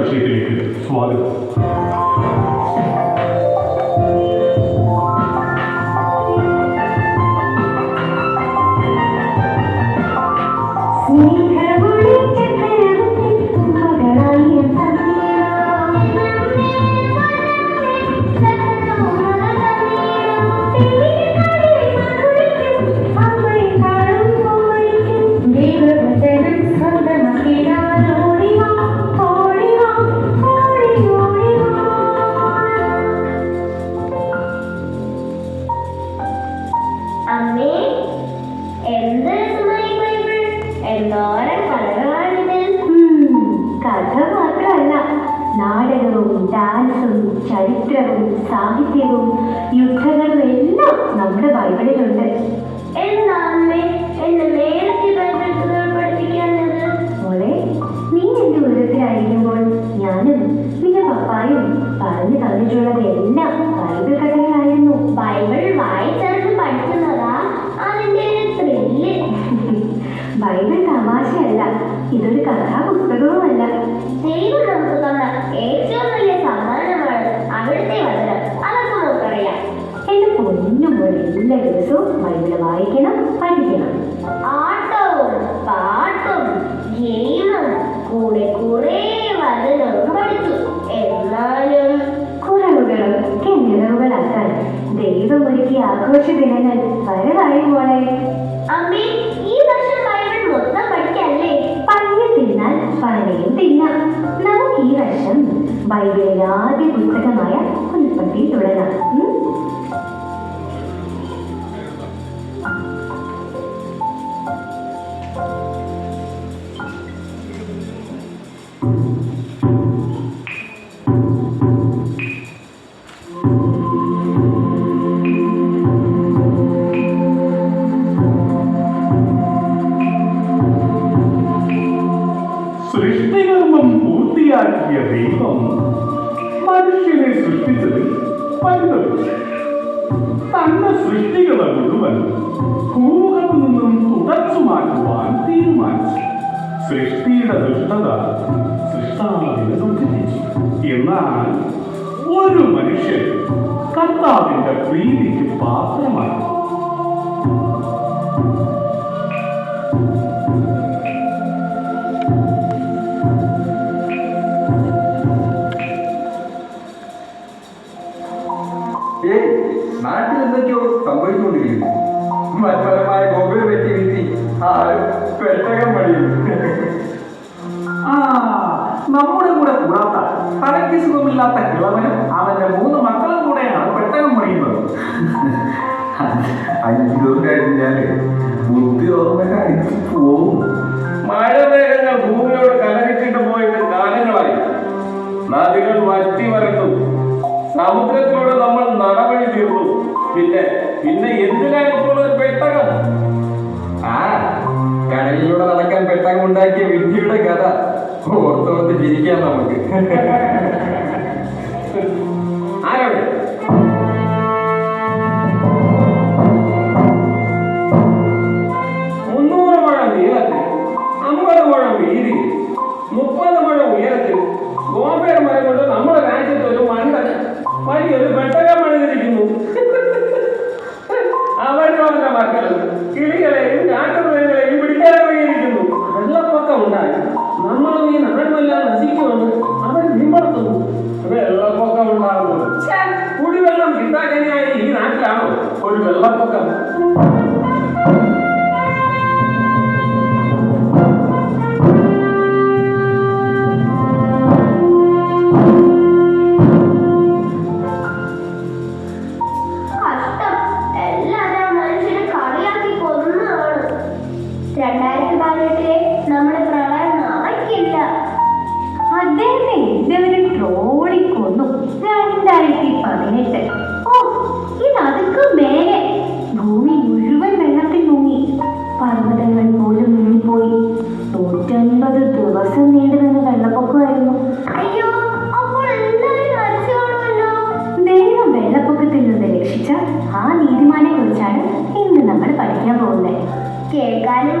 വിഷയത്തിലേക്ക് സ്വാഗതം അമ്മേ ഡാൻസും ചരിത്രവും സാഹിത്യവും യുദ്ധങ്ങളും എല്ലാം നമ്മുടെ ബൈബിളിലുണ്ട്. മോളെ നീ എന്റെ ഉയരത്തിലായിരിക്കുമ്പോൾ ഞാനും നിന്റെ പപ്പായും പറഞ്ഞു തന്നിട്ടുള്ളത് എല്ലാം ബൈബിൾ കഥകളായിരുന്നു. ബൈബിൾ വായിച്ചറിഞ്ഞ് പഠിക്കുന്നതാ? അതിന്റെ ത്രില്ല്. ബൈബിൾ തമാശയല്ല ഇതൊരു കഥാപുസ്തകവുമല്ല. ദൈവം നമുക്ക് തന്ന ഏറ്റവും വലിയ എല്ലാ ദിവസവും ബൈബിൾ വായിക്കണം പഠിക്കണം. ആട്ടവും പാട്ടും ഗെയിമും കൂടെ കുറേ വചനവും പഠിച്ചു. എന്നാലും കുറവുകളും കിണറുകളാക്കാൻ ദൈവം ഒരുക്കിയ ആഘോഷ ദിനങ്ങൾ വരവായി മോളെ. അമ്മേ ഈ വർഷം ബൈബിൾ മൊത്തം പഠിക്കല്ലേ? പയ്യെ തിന്നാൽ പഴയും തിന്നാം. നമുക്ക് ഈ വർഷം ബൈബിളിലെ ആദ്യ പുസ്തകമായ ഉൽപ്പത്തി തുടങ്ങാം. സൃഷ്ടികർമ്മം പൂർത്തിയാക്കിയ ദൈവം മനുഷ്യനെ സൃഷ്ടിച്ചത് പരിതപിച്ചു തന്റെ സൃഷ്ടികളെ മുഴുവൻ ഭൂമുഖത്തു നിന്നും തുടച്ചു മാറ്റുവാൻ തീരുമാനിച്ചു. സൃഷ്ടിയുടെ ദുഷ്ടത സൃഷ്ടാവിനെ ദുഃഖിപ്പിച്ചു എന്നാൽ ഒരു മനുഷ്യൻ കർത്താവിന്റെ പ്രീതിക്ക് പാത്രമായി. സംഭവിച്ചുകൊണ്ടിരിക്കുന്നു മത്സരമായ ഗോകുല വെട്ടി വീഴ്ത്തി പെട്ടകം പണിയുന്നു ആ നമ്മുടെ കൂടെ കൂടാത്ത തലയ്ക്ക് സുഖമില്ലാത്ത കിളവനും അവന്റെ മൂന്ന് മക്കളും കൂടെയാണ് പെട്ടകം പണിയുന്നത്. അഞ്ചു കഴിഞ്ഞാൽ ബുദ്ധി ഓർമ്മ അടിച്ചു പോവും മഴമേഘങ്ങൾ ഭൂമിയോട് കലഹിച്ചിട്ട് പോയിട്ട് കാലങ്ങളായി. നദികൾ വറ്റി വരണ്ടു സമുദ്രത്തിലൂടെ നമ്മൾ നടവഴി തീർന്നു പിന്നെ പിന്നെ ഇപ്പോൾ ഒരു പെട്ടകം? ആ കടലിലൂടെ നടക്കാൻ പെട്ടകം ഉണ്ടാക്കിയ വിദ്യയുടെ കഥ ഓർത്തോർത്ത് ചിരിക്കാം നമുക്ക്. കിളികളെയും കാട്ടുമൃഗങ്ങളെയും പിടിക്കാനിറങ്ങിയിരിക്കുന്നു വെള്ളപ്പൊക്കം ഉണ്ടായി. നമ്മളും ഈ നാടുമെല്ലാം നശിക്കുമെന്ന് അവർ വിമർത്തുന്നു വെള്ളപ്പൊക്കം ഉണ്ടാകുന്നത്. കുടിവെള്ളം കിട്ടാക്കനിയായി ഈ നാട്ടിലാണോ ഒരു വെള്ളപ്പൊക്കം? രണ്ടായിരത്തി ഓ ഇത് അതുക്കും മേലെ ഭൂമി മുഴുവൻ വെള്ളത്തിൽ മുങ്ങി. പർവതങ്ങൾ പോലും മുങ്ങിപ്പോയി നൂറ്റൻപത് ദിവസം നീണ്ടു നിന്ന വെള്ളപ്പൊക്കമായിരുന്നു. അയ്യോ അപ്പോൾ ദൈവം വെള്ളപ്പൊക്കത്തിൽ നിന്ന് രക്ഷിച്ച ആ നീതിമാനെ കുറിച്ചാണ് ഇന്ന് നമ്മൾ പഠിക്കാൻ പോകുന്നത്. കേൾക്കാനും